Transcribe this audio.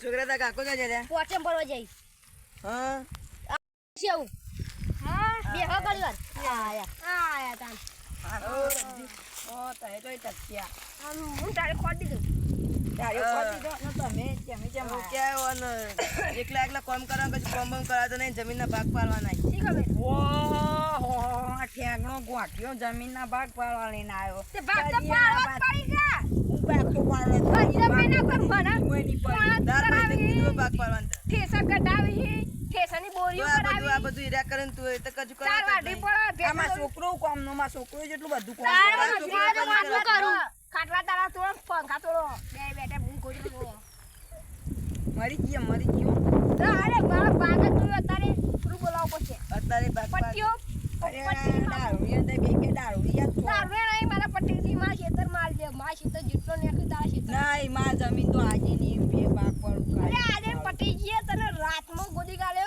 છોકરા તા કાકો ક્યાં જતા પોચમ ભરવા જઈ હા? શેવું હા. બે હો. ઘડી વાર આયા આયા તાન. ઓ ઓ તહે તો આમ હું તારે ખોટ દીધું? તારે ખોટી દો ને તમે કેમ જે હું હો ઓન એકલા એકલા કામ કરવા પછી કામ બામ કરાવતો નહીં જમીનના ભાગ પાડવાના શી ખબર? હો ઠેંગણો ગોઠ્યો જમીનના ભાગ પાડવા લઈને આવ્યો. તે ભાગ તો પાડવા પડી જા. હું ભાગ તો પાડવા પડી ભાજી ના ના કર મને હું એની પર તાર ભાઈ ભાગ પાડવાનું ઠેસા કઢાવી ઠેસાની તો બોરીઓ બધું આ બધું હીરા કરન તું તો કજુ કરા વાટી પડે આમાં છોકરો કોમનો માં છોકરો જેટલું બધું કોમ તારે કરે. મજૂરી કરું. ખાટલા તારા તોડ પંખા તોડો. બે બેઠે હું કોઈ તોડો મરી ગયો મરી ગયો. અરે મારા બાગ તું અત્યારે. પૂરું બોલાવ પડશે અત્યારે ભાગ પટ્ટીઓ. પટ્ટી કે કે. તારે નહીં મારા પટ્ટીથી મારા ખેતર માલ દે. ખેતર જેટલો નીકળી તારા ખેતર. ના માં જમીન તો આજે ની હાથમાં ગોદી ગાલે